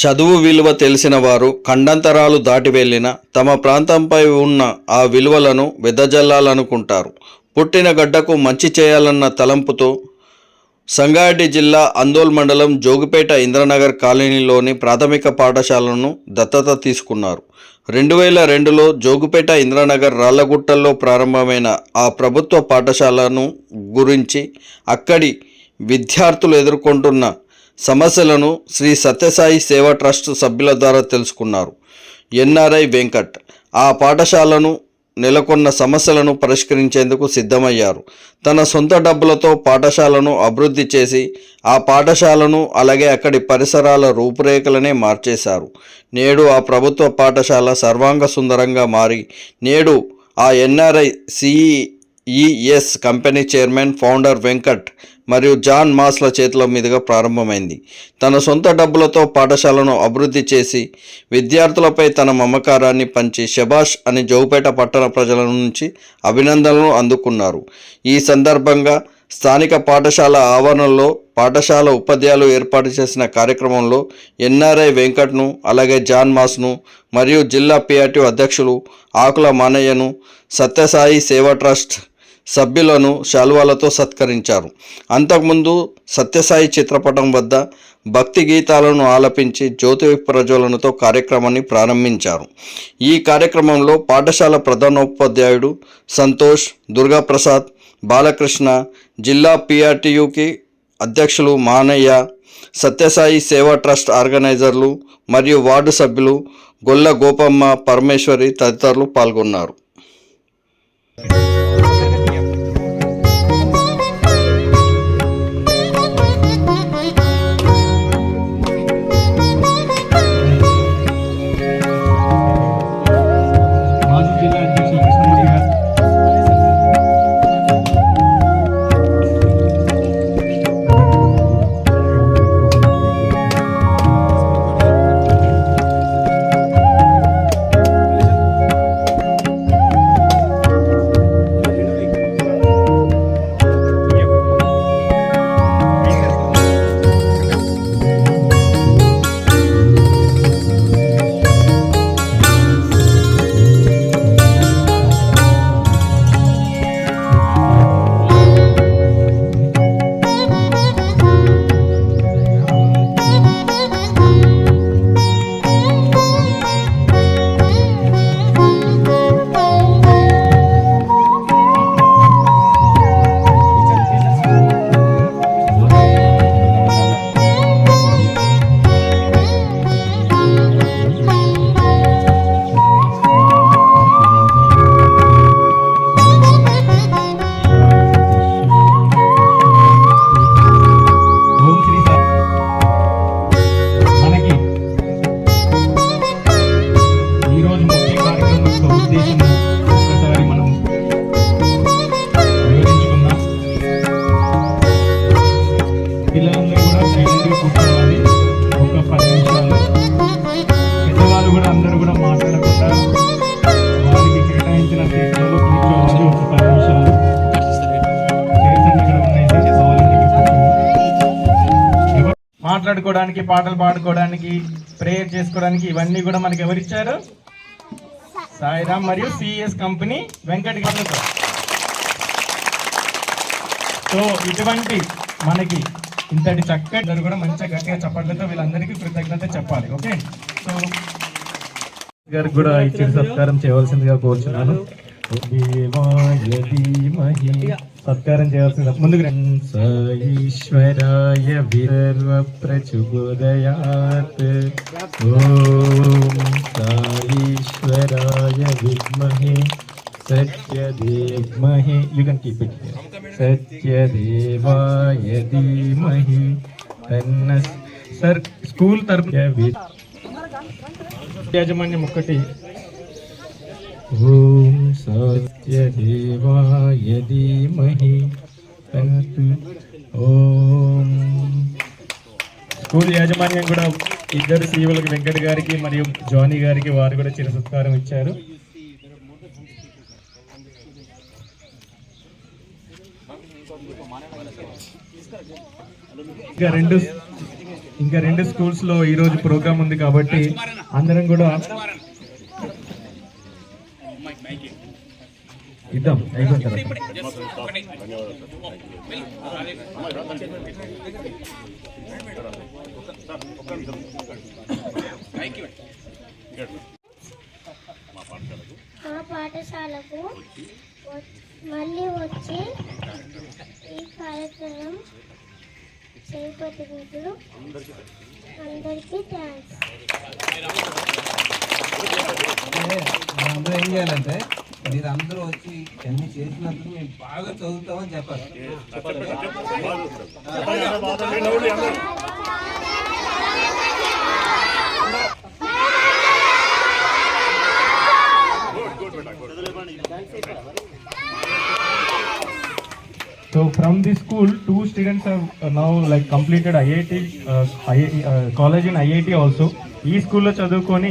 చదువు విలువ తెలిసిన వారు ఖండాంతరాలు దాటి వెళ్ళిన తమ ప్రాంతంపై ఉన్న ఆ విలువలను వెదజల్లాలనుకుంటారు. పుట్టిన గడ్డకు మంచి చేయాలన్న తలంపుతో సంగారెడ్డి జిల్లా అందోల్ మండలం జోగిపేట ఇంద్రనగర్ కాలనీలోని ప్రాథమిక పాఠశాలను దత్తత తీసుకున్నారు. రెండు వేల రెండులో జోగిపేట ఇంద్రనగర్ రాళ్ళగుట్టల్లో ప్రారంభమైన ఆ ప్రభుత్వ పాఠశాలను గురించి అక్కడి విద్యార్థులు ఎదుర్కొంటున్న సమస్యలను శ్రీ సత్యసాయి సేవా ట్రస్ట్ సభ్యుల ద్వారా తెలుసుకున్నారు. ఎన్ఆర్ఐ వెంకట్ ఆ పాఠశాలను నెలకొన్న సమస్యలను పరిష్కరించేందుకు సిద్ధమయ్యారు. తన సొంత డబ్బులతో పాఠశాలను అభివృద్ధి చేసి ఆ పాఠశాలను అలాగే అక్కడి పరిసరాల రూపురేఖలనే మార్చేశారు. నేడు ఆ ప్రభుత్వ పాఠశాల సర్వాంగ సుందరంగా మారి నేడు ఆ NRI CEES company chairman founder Venkat మరియు జాన్ మాస్ల చేతుల మీదుగా ప్రారంభమైంది. తన సొంత డబ్బులతో పాఠశాలను అభివృద్ధి చేసి విద్యార్థులపై తన మమకారాన్ని పంచి శభాష్ అని జౌపేట పట్టణ ప్రజల నుంచి అభినందనలు అందుకున్నారు. ఈ సందర్భంగా స్థానిక పాఠశాల ఆవరణలో పాఠశాల ఉపాధ్యాయులు ఏర్పాటు చేసిన కార్యక్రమంలో ఎన్ఆర్ఐ వెంకట్ను అలాగే జాన్ మాస్ను మరియు జిల్లా పిఆర్టీ అధ్యక్షులు ఆకుల మానయ్యను సత్యసాయి సేవా ట్రస్ట్ సభ్యులను శాలువాలతో సత్కరించారు. అంతకుముందు సత్యసాయి చిత్రపటం వద్ద భక్తి గీతాలను ఆలపించి జ్యోతి ప్రజ్వలనతో కార్యక్రమాన్ని ప్రారంభించారు. ఈ కార్యక్రమంలో పాఠశాల ప్రధానోపాధ్యాయుడు సంతోష్ దుర్గాప్రసాద్ బాలకృష్ణ జిల్లా పిఆర్టీయుకి అధ్యక్షులు మానయ్య సత్యసాయి సేవా ట్రస్ట్ ఆర్గనైజర్లు మరియు వార్డు సభ్యులు గొల్ల గోపమ్మ పరమేశ్వరి తదితరులు పాల్గొన్నారు. ఆడుకోవడానికి పాటలు పాడుకోవడానికి ప్రేయర్ చేసుకోవడానికి ఇవన్నీ కూడా మనకి ఎవరిచ్చారు సాయిరామ్ మరియు సిఎస్ కంపెనీ వెంకట్ గారు సో ఇటువంటి మనకి ఇంతటి చక్కటి అందరూ కూడా మంచిగా గట్టిగా చప్పట్లతో వీళ్ళందరికీ కృతజ్ఞత చెప్పాలి ఓకే? సో గారికి కూడా ఇచ్చిన సత్కారం చేయవలసిందిగా కోరుచున్నాను. దేవాయ సత్కారం చేయాల్సింది ముందుకు రండి. విర్వ ప్రచుబోదయాత్. ఓం సాయిశ్వరాయ విద్మహే సత్యదేవమహే. యూ కెన్ కీప్ ఇట్ సత్యదేవాయ ధీమహి. తన్న సర్ స్కూల్ తరపు యాజమాన్యం ఒక్కటి. ఓం సత్యదేవాయ ధీమహి ఓం స్కూల్ యాజమాన్యం కూడా ఇద్దరు సీవులకు వెంకట్ గారికి మరియు జానీ గారికి వారు కూడా చిన్న సత్కారం ఇచ్చారు. ఇంకా రెండు ఇంకా రెండు స్కూల్స్లో ఈ రోజు ప్రోగ్రామ్ ఉంది కాబట్టి అందరం కూడా ఇద్దాం అయిపోయిన తర్వాత. మా పాఠశాలకు మళ్ళీ వచ్చి ఈ కార్యక్రమం చేపట్టినందుకు అందరికీ థ్యాంక్స్ అందరూ ఏం చేయాలంటే మీరు అందరూ వచ్చి అన్ని చేసినందుకు మేము బాగా చదువుతామని చెప్పాలి So from this school, two students have uh, now like completed IIT uh, I, uh, college in IIT also. ఈ స్కూల్లో చదువుకొని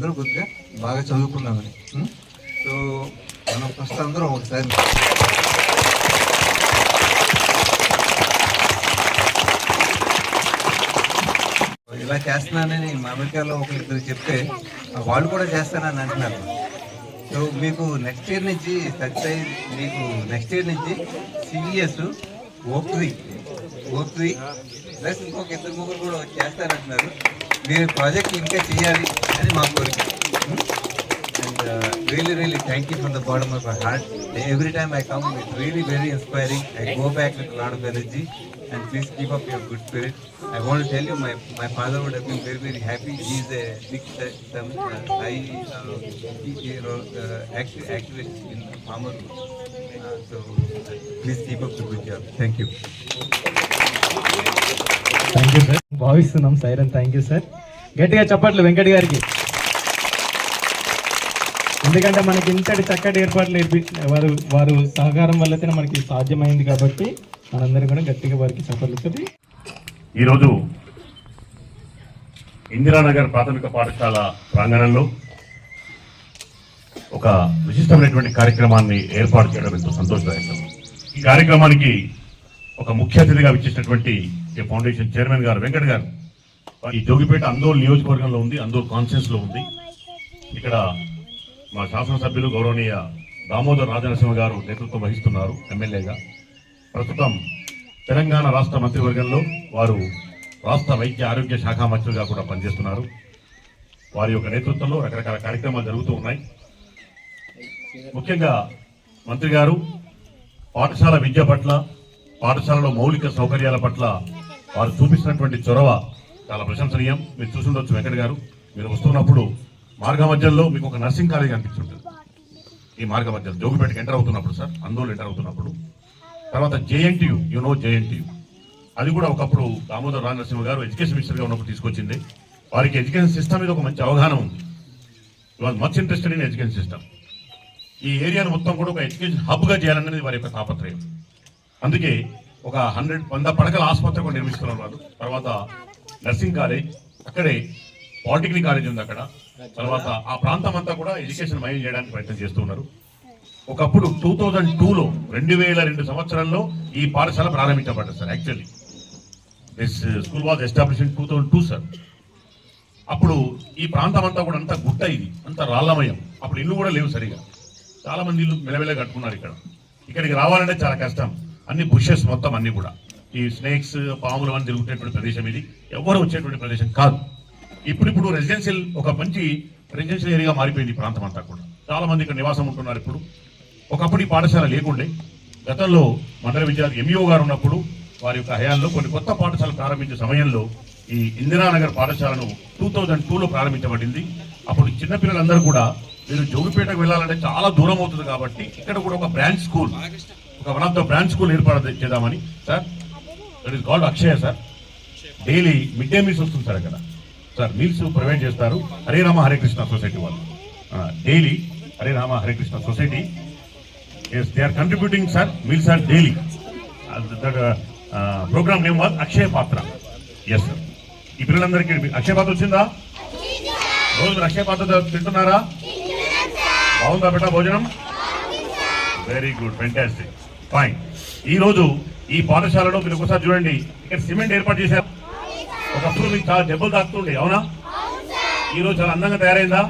అందరూ కొద్దిగా బాగా చదువుకున్నామని. సో మనం ఫస్ట్ అందరం ఒకసారి. ఇలా చేస్తున్నానని మా అమెరికాలో ఇద్దరు చెప్తే వాళ్ళు కూడా చేస్తానని అంటున్నారు. సో మీకు నెక్స్ట్ ఇయర్ నుంచి సత్యసాయి మీకు నెక్స్ట్ ఇయర్ నుంచి సివిఎస్ ఓ త్రీ ప్లస్ ఇంకొక ఇద్దరు ముగ్గురు కూడా చేస్తారంటున్నారు మీరు ప్రాజెక్ట్ ఇంకా చేయాలి అని మా కోరిక and really really thank you from the bottom of my heart every time I come it really very inspiring I go back with lot of energy and please keep up your good spirit. I want to tell you, my, my father would have been very, very happy. He is a big some, uh, high uh, he, he, uh, acti- activist in farmer. Uh, so uh, please keep up the good job. Thank you. Thank you sir భావిస్తున్నాం. సైరన్ thank you sir గట్టిగా చప్పట్లు వెంకట్ గారికి. ఎందుకంటే మనకి ఇంతటి చక్కటి ఏర్పాట్లు ఏర్పి వారు వారు సహకారం వల్లనే మనకి సాధ్యమైంది కాబట్టి మనందరం కూడా గట్టిగా వారికి చప్పట్లు ఈరోజు ఇందిరానగర్ ప్రాథమిక పాఠశాల ప్రాంగణంలో ఒక విశిష్టమైనటువంటి కార్యక్రమాన్ని ఏర్పాటు చేయడం ఎంతో సంతోషదాయకం. ఈ కార్యక్రమానికి ఒక ముఖ్య అతిథిగా విచ్చేసినటువంటి ఫౌండేషన్ చైర్మన్ గారు వెంకట్ గారు. ఈ జోగిపేట అందోల్ నియోజకవర్గంలో ఉంది అందోల్ కాన్ఫరెన్స్లో ఉంది. ఇక్కడ మా శాసనసభ్యులు గౌరవనీయ దామోదర్ రాజనరసింహ గారు నేతృత్వం వహిస్తున్నారు ఎమ్మెల్యేగా. ప్రస్తుతం తెలంగాణ రాష్ట్ర మంత్రివర్గంలో వారు రాష్ట్ర వైద్య ఆరోగ్య శాఖ మంత్రులుగా కూడా పనిచేస్తున్నారు. వారి యొక్క నేతృత్వంలో రకరకాల కార్యక్రమాలు జరుగుతూ ఉన్నాయి. ముఖ్యంగా మంత్రి గారు పాఠశాల విద్య పట్ల పాఠశాలలో మౌలిక సౌకర్యాల పట్ల వారు చూపిస్తున్నటువంటి చొరవ చాలా ప్రశంసనీయం. మీరు చూసుండొచ్చు వెంకట గారు. మీరు వస్తున్నప్పుడు మార్గ మధ్యలో మీకు ఒక నర్సింగ్ కాలేజ్ అనిపిస్తుంటుంది ఈ మార్గ మధ్యలో జోగిపేటకి ఎంటర్ అవుతున్నప్పుడు సార్ అందులో ఎంటర్ అవుతున్నప్పుడు. తర్వాత జేఎన్టీయు యు నో జేఎన్టీయు అది కూడా ఒకప్పుడు దామోదర్ రాజ నరసింహ గారు ఎడ్యుకేషన్ మినిస్టర్గా ఉన్నప్పుడు తీసుకొచ్చింది. వారికి ఎడ్యుకేషన్ సిస్టమ్ మీద ఒక మంచి అవగాహన ఉంది. Was much interested in education system ఈ ఏరియాను మొత్తం కూడా ఒక ఎడ్యుకేషన్ హబ్గా చేయాలనేది వారి యొక్క తాపత్రయం. అందుకే ఒక హండ్రెడ్ వంద పడకల ఆసుపత్రి కూడా నిర్మిస్తున్నారు వాళ్ళు. తర్వాత నర్సింగ్ కాలేజ్ అక్కడే పాలిటెక్నిక్ కాలేజ్ ఉంది అక్కడ. తర్వాత ఆ ప్రాంతం అంతా కూడా ఎడ్యుకేషన్ మైన్ చేయడానికి ప్రయత్నం చేస్తున్నారు ఒకప్పుడు టూ థౌజండ్ టూలో రెండు వేల రెండు సంవత్సరంలో ఈ పాఠశాల ప్రారంభించబడ్డది sir actually this school was establish two thousand two sir అప్పుడు ఈ ప్రాంతం అంతా కూడా అంత గుట్ట ఇది అంత రాళ్ళమయం అప్పుడు ఇల్లు కూడా లేవు సరిగా. చాలా మంది ఇల్లు మెలమెల కట్టుకున్నారు ఇక్కడ. ఇక్కడికి రావాలంటే చాలా కష్టం. అన్ని బుషెస్ మొత్తం అన్ని కూడా. ఈ స్నేక్స్ పాములు అని తిరుగుతున్నటువంటి ప్రదేశం ఇది. ఎవరు వచ్చేటువంటి ప్రదేశం కాదు. ఇప్పుడిప్పుడు రెసిడెన్షియల్ ఒక మంచి రెసిడెన్షియల్ ఏరియా మారిపోయింది ఈ ప్రాంతం అంతా కూడా. చాలా మంది ఇక్కడ నివాసం ఉంటున్నారు ఇప్పుడు. ఒకప్పుడు ఈ పాఠశాల లేకుండే. గతంలో మండల విద్యార్థి ఎంఈఓ గారు ఉన్నప్పుడు వారి యొక్క హయాంలో కొన్ని కొత్త పాఠశాలలు ప్రారంభించే సమయంలో ఈ ఇందిరానగర్ పాఠశాలను టూ థౌజండ్ టూలో ప్రారంభించబడింది. అప్పుడు చిన్నపిల్లలందరూ కూడా మీరు జోగిపేటకు వెళ్ళాలంటే చాలా దూరం అవుతుంది కాబట్టి ఇక్కడ కూడా ఒక బ్రాంచ్ స్కూల్ ఒక one of the branch school ఏర్పాటు చేద్దామని sir that is called Akshaya sir daily mid day meals వస్తుంది సార్ అక్కడ. సార్ మీల్స్ ప్రొవైడ్ చేస్తారు. హరే రామ హరే కృష్ణ సొసైటీ వాళ్ళు. Daily Hare Rama Hare Krishna society as they are contributing sir meals are daily program name was Akshaya Patra as sir ఈ పిల్లలందరికీ అక్షయ పాత్ర వచ్చిందా? రోజు అక్షయ పాత్ర తింటున్నారా? బాగుందా బిడ్డ భోజనం? వెరీ గుడ్ ఫెంటాస్టిక్ ఫైన్ ఈ రోజు ఈ పాఠశాలలో మీరు ఒకసారి చూడండి. ఇక్కడ సిమెంట్ ఏర్పాటు చేశారు. ఒకప్పుడు మీకు చాలా దెబ్బలు తాకుతుండే అవునా? ఈ రోజు చాలా అందంగా తయారైందా?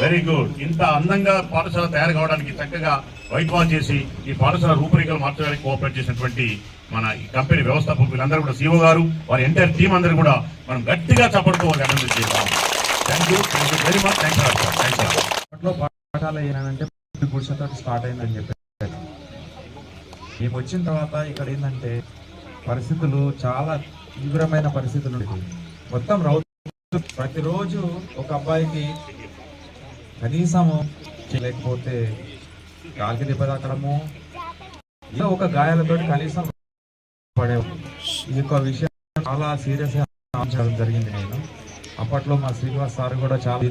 వెరీ గుడ్ ఇంత అందంగా పాఠశాల తయారు కావడానికి చక్కగా వైట్ వాష్ చేసి ఈ పాఠశాల రూపురేఖలు మార్చడానికి కోఆపరేట్ చేసినటువంటి మన ఈ కంపెనీ వ్యవస్థాపకులు వీళ్ళందరూ కూడా సీఓ గారు వారి ఎంటైర్ టీం అందరూ కూడా మనం గట్టిగా చప్పడుతూ అభినందన చేస్తాం thank you thank you very much thank you thank you అప్పట్లో పాఠశాల ఏంటంటే గుడిసెతో స్టార్ట్ అయిందని చెప్పారు మేము వచ్చిన తర్వాత ఇక్కడ ఏంటంటే పరిస్థితులు చాలా తీవ్రమైన పరిస్థితులు ఉండేవి మొత్తం రౌతు ప్రతిరోజు ఒక అబ్బాయికి కనీసము లేకపోతే కాలికి దెబ్బ తాకడము ఒక గాయాలతో కనీసం పడేవు. ఈ యొక్క విషయం చాలా సీరియస్గా ఆలోచించడం జరిగింది నేను. అప్పట్లో మా శ్రీనివాస్ సార్ కూడా చాలా